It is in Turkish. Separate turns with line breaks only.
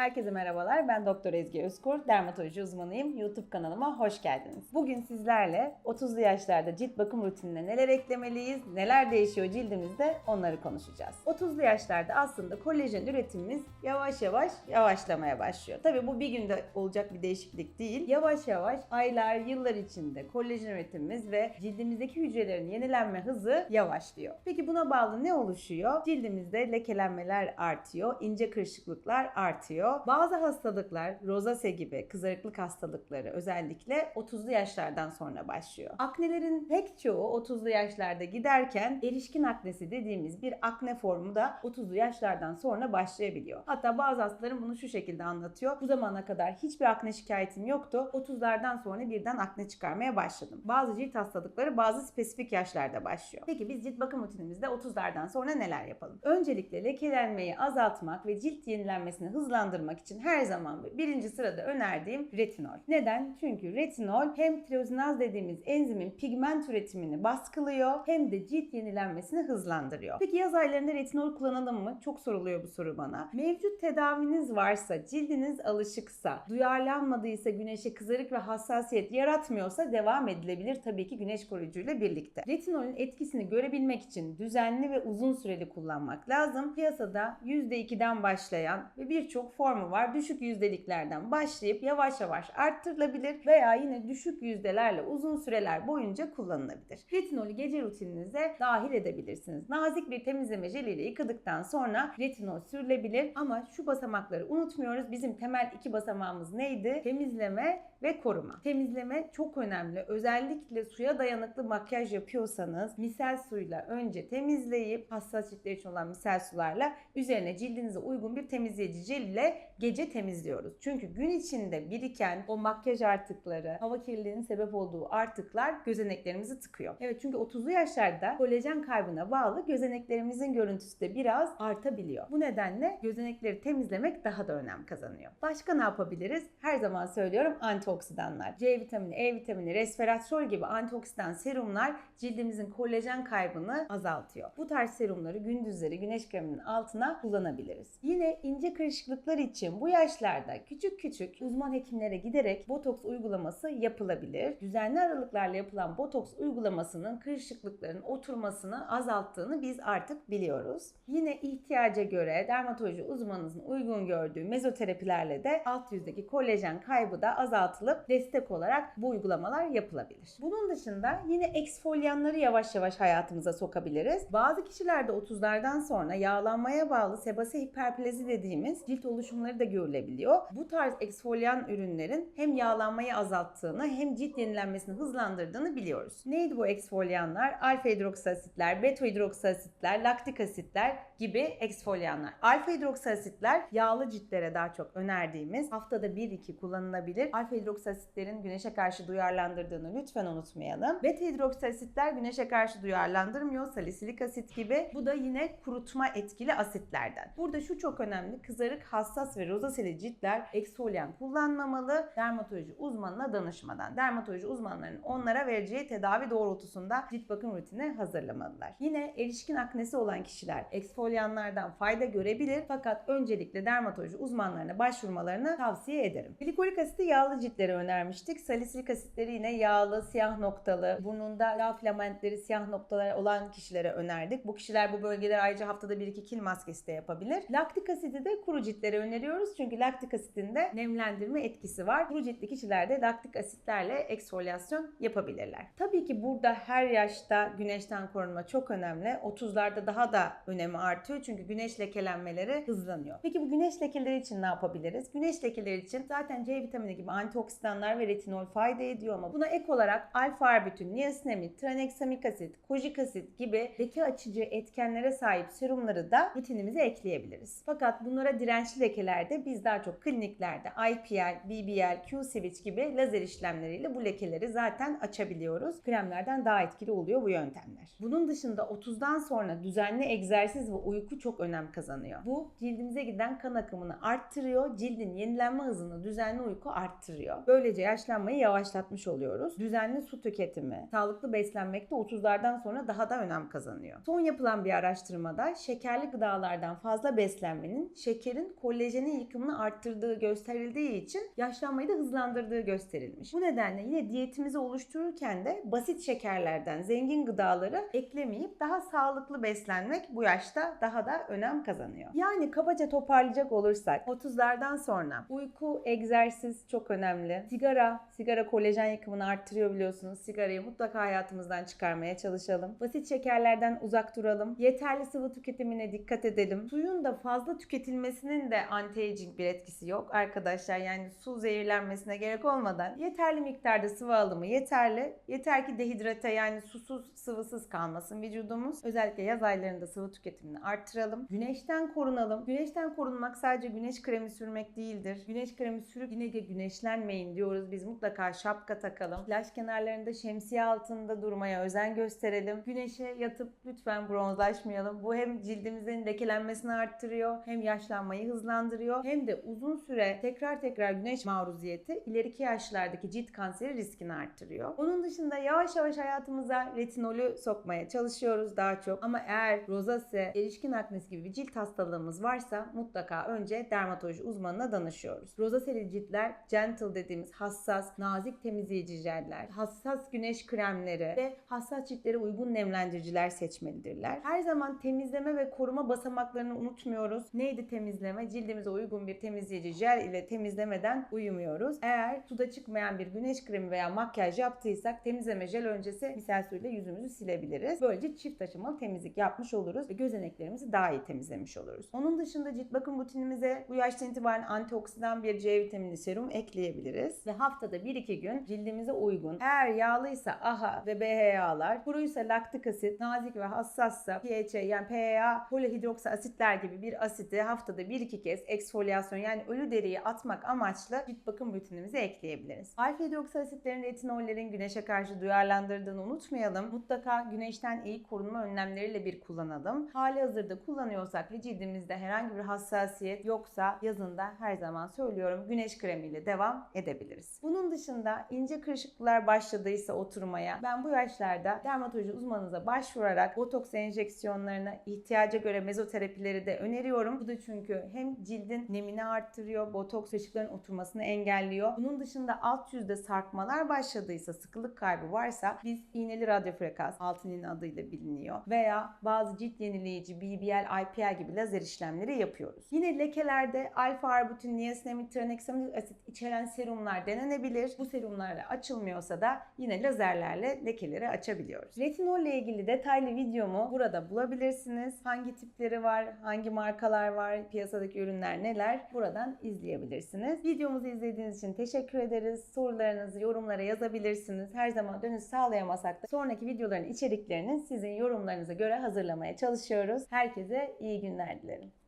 Herkese merhabalar. Ben Doktor Ezgi Özkur, dermatoloji uzmanıyım. YouTube kanalıma hoş geldiniz. Bugün sizlerle 30'lu yaşlarda cilt bakım rutinine neler eklemeliyiz, neler değişiyor cildimizde onları konuşacağız. 30'lu yaşlarda aslında kolajen üretimimiz yavaş yavaş yavaşlamaya başlıyor. Tabii bu bir günde olacak bir değişiklik değil. Yavaş yavaş aylar, yıllar içinde kolajen üretimimiz ve cildimizdeki hücrelerin yenilenme hızı yavaşlıyor. Peki buna bağlı ne oluşuyor? Cildimizde lekelenmeler artıyor, ince kırışıklıklar artıyor. Bazı hastalıklar, rozase gibi kızarıklık hastalıkları özellikle 30'lu yaşlardan sonra başlıyor. Aknelerin pek çoğu 30'lu yaşlarda giderken erişkin aknesi dediğimiz bir akne formu da 30'lu yaşlardan sonra başlayabiliyor. Hatta bazı hastaların bunu şu şekilde anlatıyor. Bu zamana kadar hiçbir akne şikayetim yoktu. 30'lardan sonra birden akne çıkarmaya başladım. Bazı cilt hastalıkları bazı spesifik yaşlarda başlıyor. Peki biz cilt bakım rutinimizde 30'lardan sonra neler yapalım? Öncelikle lekelenmeyi azaltmak ve cilt yenilenmesini hızlandırmak için her zaman birinci sırada önerdiğim retinol. Neden? Çünkü retinol hem tirozinaz dediğimiz enzimin pigment üretimini baskılıyor hem de cilt yenilenmesini hızlandırıyor. Peki yaz aylarında retinol kullanalım mı? Çok soruluyor bu soru bana. Mevcut tedaviniz varsa, cildiniz alışıksa, duyarlanmadıysa güneşe kızarık ve hassasiyet yaratmıyorsa devam edilebilir tabii ki güneş koruyucuyla birlikte. Retinolün etkisini görebilmek için düzenli ve uzun süreli kullanmak lazım. Piyasada %2'den başlayan ve birçok formu var. Düşük yüzdeliklerden başlayıp yavaş yavaş arttırılabilir veya yine düşük yüzdelerle uzun süreler boyunca kullanılabilir. Retinolü gece rutininize dahil edebilirsiniz. Nazik bir temizleme jeliyle yıkadıktan sonra retinol sürülebilir ama şu basamakları unutmuyoruz. Bizim temel iki basamağımız neydi? Temizleme ve koruma. Temizleme çok önemli. Özellikle suya dayanıklı makyaj yapıyorsanız misel suyla önce temizleyip hassas ciltler için olan misel sularla üzerine cildinize uygun bir temizleyici jel ile gece temizliyoruz. Çünkü gün içinde biriken o makyaj artıkları, hava kirliliğinin sebep olduğu artıklar gözeneklerimizi tıkıyor. Evet çünkü 30'lu yaşlarda kolajen kaybına bağlı gözeneklerimizin görüntüsü de biraz artabiliyor. Bu nedenle gözenekleri temizlemek daha da önem kazanıyor. Başka ne yapabiliriz? Her zaman söylüyorum antioksidanlar. C vitamini, E vitamini, resveratrol gibi antioksidan serumlar cildimizin kolajen kaybını azaltıyor. Bu tarz serumları gündüzleri güneş kreminin altına kullanabiliriz. Yine ince kırışıklıklar için bu yaşlarda küçük küçük uzman hekimlere giderek botoks uygulaması yapılabilir. Düzenli aralıklarla yapılan botoks uygulamasının kırışıklıkların oturmasını azalttığını biz artık biliyoruz. Yine ihtiyaca göre dermatoloji uzmanınızın uygun gördüğü mezoterapilerle de alt yüzdeki kolajen kaybı da azaltılıp destek olarak bu uygulamalar yapılabilir. Bunun dışında yine eksfolyanları yavaş yavaş hayatımıza sokabiliriz. Bazı kişilerde 30'lardan sonra yağlanmaya bağlı sebase hiperplazi dediğimiz cilt oluşumları da görülebiliyor. Bu tarz eksfolyan ürünlerin hem yağlanmayı azalttığını hem cilt yenilenmesini hızlandırdığını biliyoruz. Neydi bu eksfolyanlar? Alfa hidroksasitler, beta hidroksasitler, laktik asitler gibi eksfolyanlar. Alfa hidroksasitler yağlı ciltlere daha çok önerdiğimiz haftada 1-2 kullanılabilir. Alfa hidroksasitlerin güneşe karşı duyarlandırdığını lütfen unutmayalım. Beta hidroksasitler güneşe karşı duyarlandırmıyor. Salisilik asit gibi. Bu da yine kurutma etkili asitlerden. Burada şu çok önemli. Kızarık, hassas ve rozaseli ciltler eksfolyan kullanmamalı. Dermatoloji uzmanına danışmadan. Dermatoloji uzmanlarının onlara vereceği tedavi doğrultusunda cilt bakım rutini hazırlamalılar. Yine erişkin aknesi olan kişiler eksfolyanlardan fayda görebilir fakat öncelikle dermatoloji uzmanlarına başvurmalarını tavsiye ederim. Glikolik asiti yağlı ciltlere önermiştik. Salisilik asitleri yine yağlı, siyah noktalı, burnunda yağ filamentleri, siyah noktalar olan kişilere önerdik. Bu kişiler bu bölgelere ayrıca haftada 1-2 kil maskesi de yapabilir. Laktik asidi de kuru ciltlere öneriyoruz. Çünkü laktik asitinde nemlendirme etkisi var. Kuru ciltli kişilerde laktik asitlerle eksfolyasyon yapabilirler. Tabii ki burada her yaşta güneşten korunma çok önemli. 30'larda daha da önemi artıyor. Çünkü güneş lekelenmeleri hızlanıyor. Peki bu güneş lekeleri için ne yapabiliriz? Güneş lekeleri için zaten C vitamini gibi antioksidanlar ve retinol fayda ediyor ama buna ek olarak alfa arbutin, niasinamid, tranexamik asit, kojik asit gibi leke açıcı etkenlere sahip serumları da rutinimize ekleyebiliriz. Fakat bunlara dirençli lekelerde biz daha çok kliniklerde IPL, BBL, Q-switch gibi lazer işlemleriyle bu lekeleri zaten açabiliyoruz. Kremlerden daha etkili oluyor bu yöntemler. Bunun dışında 30'dan sonra düzenli egzersiz ve uyku çok önem kazanıyor. Bu cildimize giden kan akımını arttırıyor, cildin yenilenme hızını düzenli uyku arttırıyor. Böylece yaşlanmayı yavaşlatmış oluyoruz. Düzenli su tüketimi, sağlıklı beslenmek de 30'lardan sonra daha da önem kazanıyor. Son yapılan bir araştırmada şekerli gıdalardan fazla beslenmenin şekerin kolajeni melanin yıkımını arttırdığı gösterildiği için yaşlanmayı da hızlandırdığı gösterilmiş. Bu nedenle yine diyetimizi oluştururken de basit şekerlerden zengin gıdaları eklemeyip daha sağlıklı beslenmek bu yaşta daha da önem kazanıyor. Yani kabaca toparlayacak olursak 30'lardan sonra uyku, egzersiz çok önemli. Sigara, sigara kolajen yıkımını arttırıyor biliyorsunuz. Sigarayı mutlaka hayatımızdan çıkarmaya çalışalım. Basit şekerlerden uzak duralım. Yeterli sıvı tüketimine dikkat edelim. Suyun da fazla tüketilmesinin de anti-aging bir etkisi yok arkadaşlar. Yani su zehirlenmesine gerek olmadan yeterli miktarda sıvı alımı yeterli. Yeter ki dehidrate yani susuz sıvısız kalmasın vücudumuz. Özellikle yaz aylarında sıvı tüketimini arttıralım. Güneşten korunalım. Güneşten korunmak sadece güneş kremi sürmek değildir. Güneş kremi sürüp yine de güneşlenmeyin diyoruz. Biz mutlaka şapka takalım. Plaj kenarlarında şemsiye altında durmaya özen gösterelim. Güneşe yatıp lütfen bronzlaşmayalım. Bu hem cildimizin lekelenmesini arttırıyor, hem yaşlanmayı hızlandırıyor, hem de uzun süre tekrar tekrar güneş maruziyeti ileriki yaşlardaki cilt kanseri riskini arttırıyor. Onun dışında yavaş yavaş hayatımıza retinolü sokmaya çalışıyoruz daha çok. Ama eğer rozase, erişkin aknesi gibi bir cilt hastalığımız varsa mutlaka önce dermatoloji uzmanına danışıyoruz. Rozaseli ciltler gentle dediğimiz hassas, nazik temizleyici jeller, hassas güneş kremleri ve hassas ciltlere uygun nemlendiriciler seçmelidirler. Her zaman temizleme ve koruma basamaklarını unutmuyoruz. Neydi temizleme? Cildimize uygun bir temizleyici jel ile temizlemeden uyumuyoruz. Eğer suda çıkmayan bir güneş kremi veya makyaj yaptıysak temizleme jel öncesi misal suyla yüzümüzü silebiliriz. Böylece çift aşamalı temizlik yapmış oluruz ve gözeneklerimizi daha iyi temizlemiş oluruz. Onun dışında cilt bakım rutinimize bu yaştan itibaren antioksidan bir C vitamini serum ekleyebiliriz. Ve haftada 1-2 gün cildimize uygun. Eğer yağlıysa AHA ve BHA'lar, kuruysa laktik asit, nazik ve hassassa PHA yani PHA, polihidroksi asitler gibi bir asiti haftada 1-2 kez eksfolyasyon yani ölü deriyi atmak amaçlı cilt bakım rutinimize ekleyebiliriz. Alfa hidroksiasitlerin retinollerin güneşe karşı duyarlandırdığını unutmayalım. Mutlaka güneşten iyi korunma önlemleriyle bir kullanalım. Hali hazırda kullanıyorsak ve cildimizde herhangi bir hassasiyet yoksa yazında her zaman söylüyorum güneş kremiyle devam edebiliriz. Bunun dışında ince kırışıklıklar başladıysa oturmaya ben bu yaşlarda dermatoloji uzmanınıza başvurarak botoks enjeksiyonlarına ihtiyaca göre mezoterapileri de öneriyorum. Bu da çünkü hem cildin nemini arttırıyor, botoks kırışıkların oturmasını engelliyor. Bunun dışında alt yüzde sarkmalar başladıysa, sıkılık kaybı varsa biz iğneli radyofrekans, altın iğne adıyla biliniyor veya bazı cilt yenileyici BBL, IPL gibi lazer işlemleri yapıyoruz. Yine lekelerde alfa arbutin, niasinamid, tranexamidik asit içeren serumlar denenebilir. Bu serumlarla açılmıyorsa da yine lazerlerle lekeleri açabiliyoruz. Retinol ile ilgili detaylı videomu burada bulabilirsiniz. Hangi tipleri var, hangi markalar var, piyasadaki ürünler neler buradan izleyebilirsiniz. Videomuzu izlediğiniz için teşekkür ederiz. Sorularınızı yorumlara yazabilirsiniz. Her zaman dönüş sağlayamasak da sonraki videoların içeriklerini sizin yorumlarınıza göre hazırlamaya çalışıyoruz. Herkese iyi günler dilerim.